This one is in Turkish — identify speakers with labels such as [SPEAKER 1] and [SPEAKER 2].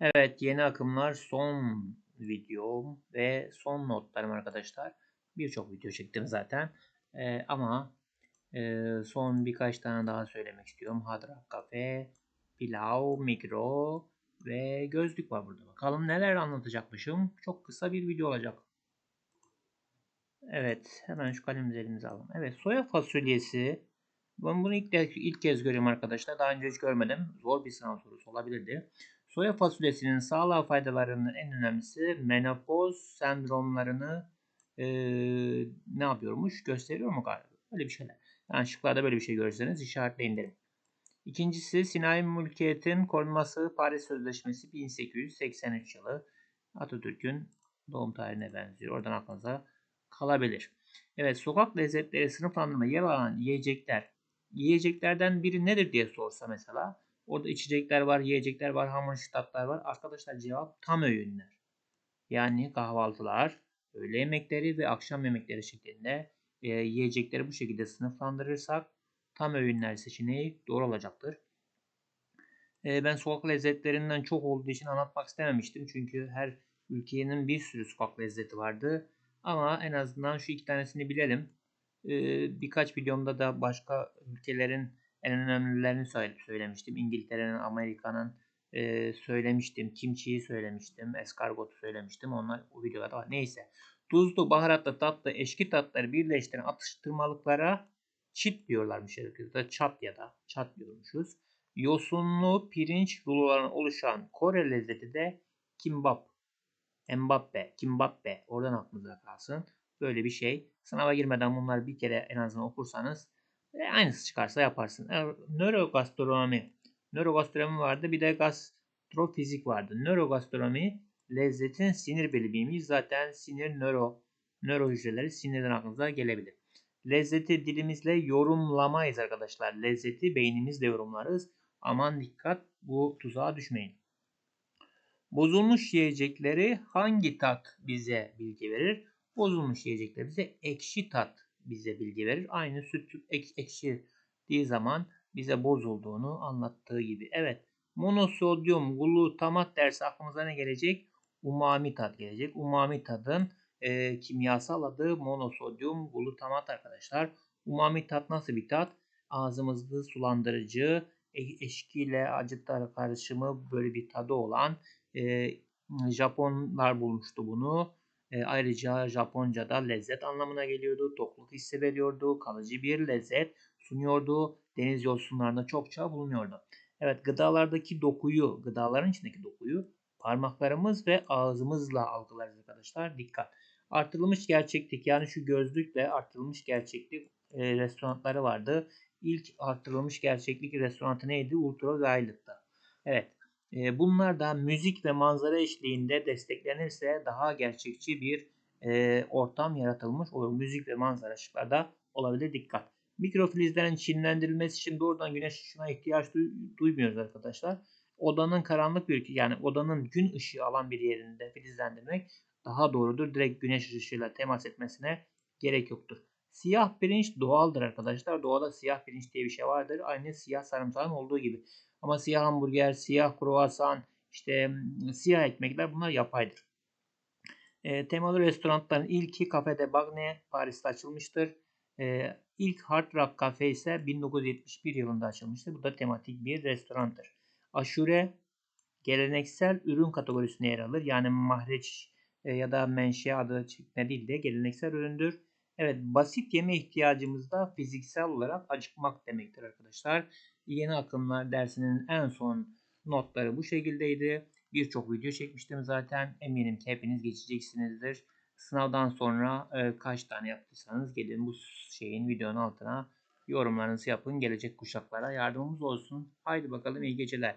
[SPEAKER 1] Evet yeni akımlar son videom ve son notlarım arkadaşlar. Birçok video çektim zaten. Ee, ama e, son birkaç tane daha söylemek istiyorum. Hadra Cafe, Pilav, Migro ve gözlük var burada. Bakalım neler anlatacakmışım. Çok kısa bir video olacak. Evet hemen şu kalemimizi elimize alalım. Evet soya fasulyesi. Ben bunu ilk, ilk kez görüyorum arkadaşlar. Daha önce hiç görmedim. Zor bir sınav sorusu olabilirdi. Soya fasulyesinin sağlığa faydalarının en önemlisi menopoz sendromlarını e, ne yapıyormuş? Gösteriyor mu galiba? Böyle bir şeyler. Yani şıklarda böyle bir şey görürseniz işaretleyin derim. İkincisi sinayi mülkiyetin korunması Paris Sözleşmesi 1883 yılı. Atatürk'ün doğum tarihine benziyor. Oradan aklınıza kalabilir. Evet sokak lezzetleri sınıflandırma yer alan yiyecekler. Yiyeceklerden biri nedir diye sorsa mesela Orada içecekler var, yiyecekler var, hamur işi tatlar var. Arkadaşlar cevap tam öğünler. Yani kahvaltılar, öğle yemekleri ve akşam yemekleri şeklinde e, yiyecekleri bu şekilde sınıflandırırsak tam öğünler seçeneği doğru olacaktır. E, ben sokak lezzetlerinden çok olduğu için anlatmak istememiştim. Çünkü her ülkenin bir sürü sokak lezzeti vardı. Ama en azından şu iki tanesini bilelim. E, birkaç videomda da başka ülkelerin en önemlilerini söylemiştim. İngiltere'nin, Amerika'nın e, söylemiştim. Kimchi'yi söylemiştim. Eskargot'u söylemiştim. Onlar o videoda var. Neyse. Tuzlu, baharatlı, tatlı, eşki tatları birleştiren atıştırmalıklara çit diyorlarmış herkese. Çat ya da çat diyormuşuz. Yosunlu pirinç rulolarından oluşan Kore lezzeti de kimbap. Mbappe, kimbappe. Oradan aklınıza kalsın. Böyle bir şey. Sınava girmeden bunları bir kere en azından okursanız e, aynısı çıkarsa yaparsın. E, nörogastronomi. Nörogastronomi vardı. Bir de gastrofizik vardı. Nörogastronomi lezzetin sinir bilimiymiş. Zaten sinir nöro nöro hücreleri sinirden aklınıza gelebilir. Lezzeti dilimizle yorumlamayız arkadaşlar. Lezzeti beynimizle yorumlarız. Aman dikkat bu tuzağa düşmeyin. Bozulmuş yiyecekleri hangi tat bize bilgi verir? Bozulmuş yiyecekler bize ekşi tat bize bilgi verir. Aynı süt ek, ekşidiği zaman bize bozulduğunu anlattığı gibi. Evet monosodyum glutamat dersi aklımıza ne gelecek? Umami tat gelecek. Umami tadın e, kimyasal adı monosodyum glutamat arkadaşlar. Umami tat nasıl bir tat? Ağzımızda sulandırıcı, e, eşkiyle acı karışımı böyle bir tadı olan e, Japonlar bulmuştu bunu. E, ayrıca Japonca'da lezzet anlamına geliyordu. Tokluk hissi veriyordu. Kalıcı bir lezzet sunuyordu. Deniz yosunlarında çokça bulunuyordu. Evet gıdalardaki dokuyu, gıdaların içindeki dokuyu parmaklarımız ve ağzımızla algılarız arkadaşlar. Dikkat. Artırılmış gerçeklik yani şu gözlükle artırılmış gerçeklik e, restoranları vardı. İlk artırılmış gerçeklik restoranı neydi? Ultra Violet'ta. Evet. Bunlar da müzik ve manzara eşliğinde desteklenirse daha gerçekçi bir ortam yaratılmış olur. Müzik ve manzara ışıklarda olabilir dikkat. Mikrofilizlerin çimlendirilmesi için doğrudan güneş ışığına ihtiyaç du- duymuyoruz arkadaşlar. Odanın karanlık bir yani odanın gün ışığı alan bir yerinde filizlendirmek daha doğrudur. Direkt güneş ışığıyla temas etmesine gerek yoktur. Siyah pirinç doğaldır arkadaşlar. Doğada siyah pirinç diye bir şey vardır. Aynı siyah sarımsağın olduğu gibi. Ama siyah hamburger, siyah kruvasan, işte siyah ekmekler bunlar yapaydır. E, temalı restoranların ilki Cafe de Bagne Paris'te açılmıştır. E, ilk Hard Rock Cafe ise 1971 yılında açılmıştır. Bu da tematik bir restorandır. Aşure geleneksel ürün kategorisine yer alır. Yani mahreç e, ya da menşe adı ne değil de geleneksel üründür. Evet basit yeme ihtiyacımızda fiziksel olarak acıkmak demektir arkadaşlar. Yeni akımlar dersinin en son notları bu şekildeydi. Birçok video çekmiştim zaten. Eminim ki hepiniz geçeceksinizdir. Sınavdan sonra e, kaç tane yaptıysanız gelin bu şeyin videonun altına yorumlarınızı yapın. Gelecek kuşaklara yardımımız olsun. Haydi bakalım iyi geceler.